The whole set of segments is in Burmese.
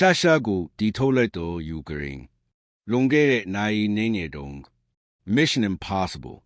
ရှာရှာကိုတီထုတ်လိုက်တော့ယူကရိန်းလွန်ခဲ့တဲ့နိုင်နေငယ်တုန်း Mission Impossible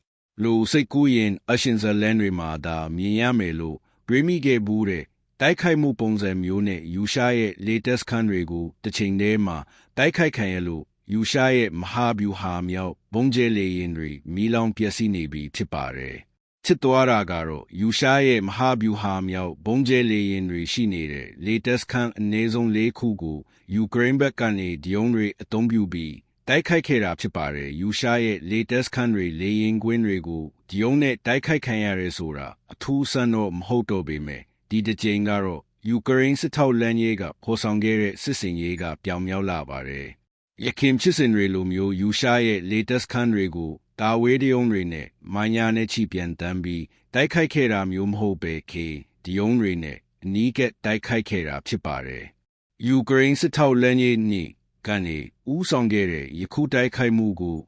လူစိတ်ကူးရင်အရှင်ဇလန်တွေမှာဒါမြင်ရမယ်လို့တွေးမိခဲ့ဘူးတဲ့တိုက်ခိုက်မှုပုံစံမျိုးနဲ့ယူရှာရဲ့ latest ခန်းတွေကိုတစ်ချိန်တည်းမှာတိုက်ခိုက်ခံရလို့ယူရှာရဲ့မဟာဗျူဟာမြောက်ဘုံကျဲလေရင်တွေမီလောင်ပျက်စီးနေပြီဖြစ်ပါတယ်။ ချစ်သွားတာကတော့ယူရှာရဲ့မဟာဗျူဟာမြောက်ဘုံကျဲလေရင်တွေရှိနေတဲ့ latest ခန်းအနည်းဆုံး၄ခုကိုယူကရိန်းဘက်ကနေဒီယုံတွေအသုံးပြုပြီးတိုက်ခိုက်ခဲ့တာဖြစ်ပါတယ်။ယူရှာရဲ့ latest ခန်းတွေလေရင်ကွင်းတွေကိုဒီယုံနဲ့တိုက်ခိုက်ခံရတယ်ဆိုတာအထူးဆန်းတော့မဟုတ်တော့ပေမဲ့ဒီတစ်ကြိမ်ကတော့ယူကရိန်းစစ်ထောက်လမ်းရေးကဖော်ဆောင်ခဲ့တဲ့စစ်စင်ရေးကပြောင်မြောက်လာပါတယ်။ရခင်ချစ်စင်တွေလိုမျိုးယူရှာရဲ့ latest ခန်းတွေကို တာဝေးတယုံတွေနဲ့မိုင်းညာနဲ့ချီပြန်တန်းပြီးတိုက်ခိုက်ခဲ့တာမျိုးမဟုတ်ပဲခေဒီယုံတွေနဲ့အနီးကပ်တိုက်ခိုက်ခဲ့တာဖြစ်ပါတယ်။ယူကရိန်းစစ်ထောက်လမ်းရေးနေ့ကနေဦးဆောင်ခဲ့တဲ့ယခုတိုက်ခိုက်မှုကို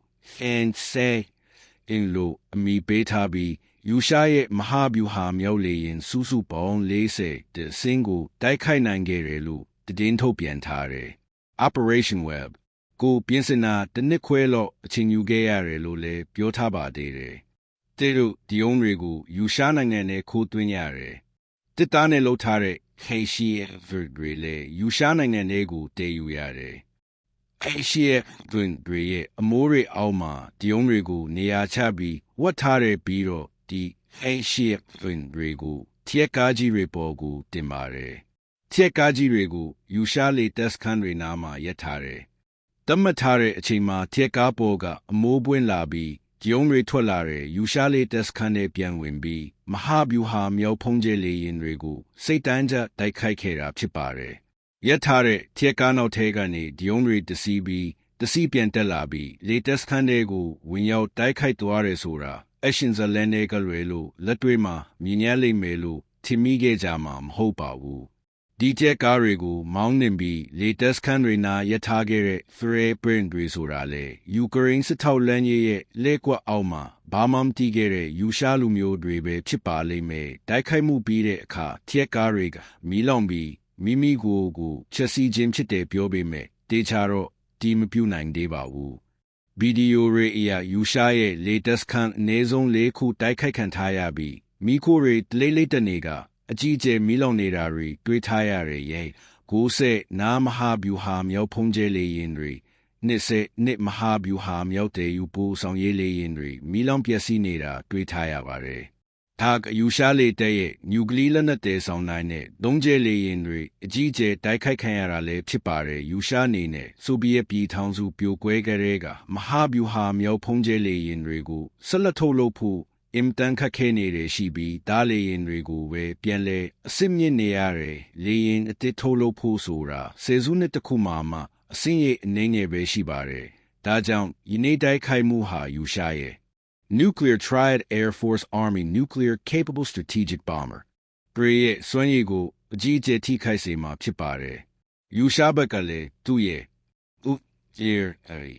NSA အင်လိုအမိပေးထားပြီးယူရှာရဲ့မဟာဗျူဟာမြောက်လေရင်စုစုပေါင်း40တစင်းကိုတိုက်ခိုက်နိုင်ခဲ့တယ်လို့တည်င်းထုတ်ပြန်ထားတယ်။ Operation Web ကိုပြင်စင်တာတစ်နှစ်ခွဲလောက်အချိန်ယူခဲ့ရတယ်လို့လည်းပြောထားပါသေးတယ်။တဲတို့ဒီအုံတွေကိုယူရှာနိုင်ငံနဲ့ခိုးသွင်းရတယ်။တစ်သားနဲ့လှုပ်ထားတဲ့ Haitian တွေလည်းယူရှာနိုင်ငံတွေကိုတည်ယူရတယ်။ Haitian တွေရဲ့အမိုးတွေအောက်မှာဒီအုံတွေကိုနေရာချပြီးဝတ်ထားတဲ့ပြီးတော့ဒီဟိရှီတွင်တွေကိုထက်ကားကြီးတွေပေါ်ကိုတင်ပါတယ်ထက်ကားကြီးတွေကိုယူရှာလေတက်စခန်းတွေနားမှာရပ်ထားတယ် တတ်မှတ်ထားတဲ့အချိန်မှာထက်ကားပေါ်ကအမိုးပွင့်လာပြီးဂျုံတွေထွက်လာတဲ့ယူရှာလေတက်စခန်းတွေပြန်ဝင်ပြီးမဟာဗျူဟာမြောက်ဖုံးကျဲလေရင်တွေကိုစိတ်တန်းကြတိုက်ခိုက်ခဲ့တာဖြစ်ပါတယ်ရပ်ထားတဲ့ထက်ကားနောက်ထဲကနေဂျုံတွေတစီးပြီးတစီးပြန်တက်လာပြီးလေတက်စခန်းတွေကိုဝင်ရောက်တိုက်ခိုက်သွားတယ်ဆိုတာအရှင်ဇလန်တွေကလွယ်လို့လက်တွေ့မှာမြင်ရလိမ့်မယ်လို့ထင်မိခဲ့ကြမှာမဟုတ်ပါဘူး ဒီချက်ကားတွေကိုမောင်းနှင်ပြီး latest ခန်းတွေနာရထားခဲ့တဲ့ Frey Print တွေဆိုတာလေယူကရိန်းစစ်ထောက်လမ်းရဲ့လက်ကွက်အောက်မှာဘာမှမတီးခဲ့တဲ့ယူရှားလူမျိုးတွေပဲဖြစ်ပါလိမ့်မယ်တိုက်ခိုက်မှုပြီးတဲ့အခါထက်ကားတွေကမီးလောင်ပြီးမိမိကိုယ်ကိုချက်စီခြင်းဖြစ်တယ်ပြောပေမဲ့တေချာတော့ဒီမပြုတ်နိုင်သေးပါဘူးဗီဒီယိုတွေအရယူရှာရဲ့ latest ခန်းအနည်းဆုံး၄ခုတိုက်ခိုက်ခံထားရပြီးမိခိုတွေတလေးလေးတနေက အကြီးကျယ်မီးလောင်နေတာတွေတွေးထားရရဲ့ရဲ့ကိုးဆက်နာမဟာဗျူဟာမြောက်ဖုံးကျဲလေရင်တွေနှစ်ဆက်နှစ်မဟာဗျူဟာမြောက်တဲ့ယူပိုးဆောင်ရေးလေရင်တွေမီးလောင်ပျက်စီးနေတာတွေးထားရပါတယ်ဒါကယူရှားလေတဲ့ရဲ့နျူကလ িয়ার လက်နက်တဲဆောင်နိုင်တဲ့ဒုံးကျဲလေရင်တွေအကြီးကျယ်တိုက်ခိုက်ခံရတာလည်းဖြစ်ပါတယ်ယူရှားနေနဲ့ဆိုဗီယက်ပြည်ထောင်စုပြိုကွဲကြတဲ့ကမဟာဗျူဟာမြောက်ဖုံးကျဲလေရင်တွေကိုဆက်လက်ထုတ်လုပ်ဖို့ အင်တန်ခက်ခဲနေတဲ့ရှိပြီးဒါးလေရင်တွေကိုပဲပြန်လဲအစ်စ်မြင့်နေရတယ်လေရင်အတစ်ထုတ်လုပ်ဖို့ဆိုတာဆယ်စုနှစ်တခုမှမှအစင်းရိပ်အနေငယ်ပဲရှိပါတယ်ဒါကြောင့်ယနေ့တိုက်ခိုက်မှုဟာယူရှားရဲ့ Nuclear Triad Air Force Army Nuclear Capable Strategic Bomber ပြည်ရဲ့စွမ်းရည်ကိုအကြီးအကျယ်ထိခိုက်စေမှာဖြစ်ပါတယ်။ယူရှားဘက်ကလည်းသူ့ရဲ့ဥဂျီရီ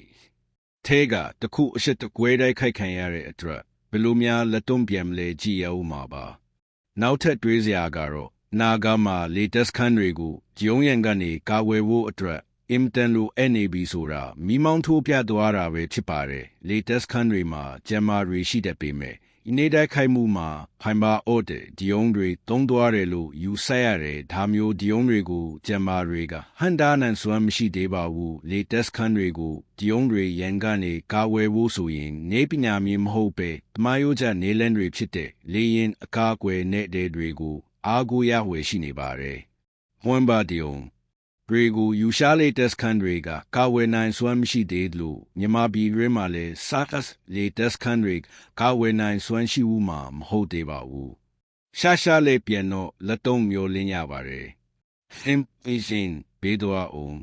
တေကတခုအရှိတကွဲတိုက်ခိုက်ခံရတဲ့အတွက်ဘ ယ်လိုများလက်တွန့်ပြန်လဲကြည့်ရဦးမှာပါ။နောက်ထပ်တွေးစရာကတော့နာဂါမှာ latest ခန်းတွေကိုဂျုံရန်ကနေကာဝယ်ဖို့အတွက်အင်တန်လို NAB ဆိုတာမိမောင်းထိုးပြသွားတာပဲဖြစ်ပါတယ် latest ခန်းတွေမှာဂျမ်မာတွေရှိတဲ့ပေမဲ့ ဤနေ့တိုက်ခိုက်မှုမှာဖိုင်ဘာအော့တဲ့ဒီယုံတွေတုံးသွားတယ်လို့ယူဆရတယ်ဒါမျိုးဒီယုံတွေကိုဂျမ်မာတွေကဟန်တာနန်စွမ်းမရှိသေးပါဘူး latest ခန်းတွေကိုဒီယုံတွေရန်ကနေကာဝယ်ဖို့ဆိုရင်နေပညာမြင်မဟုတ်ပဲတမယိုးချနေလန်းတွေဖြစ်တဲ့လေရင်အကားကွယ်နဲ့တဲ့တွေကိုအားကိုးရဝယ်ရှိနေပါတယ်မွန်ဘာဒီယုံ တွေကိုယူရှားလေတက်စခန်တွေကကာဝယ်နိုင်စွမ်းမရှိသေးလို့မြန်မာပြည်ရင်းမှာလည်း Sarkas လေတက်စခန်တွေကာဝယ်နိုင်စွမ်းရှိဦးမှာမဟုတ်သေးပါဘူးရှာရှာလေးပြန်တော့လက်တုံးမျိုးလင်းရပါတယ် Impatient ဘေးတော်အောင်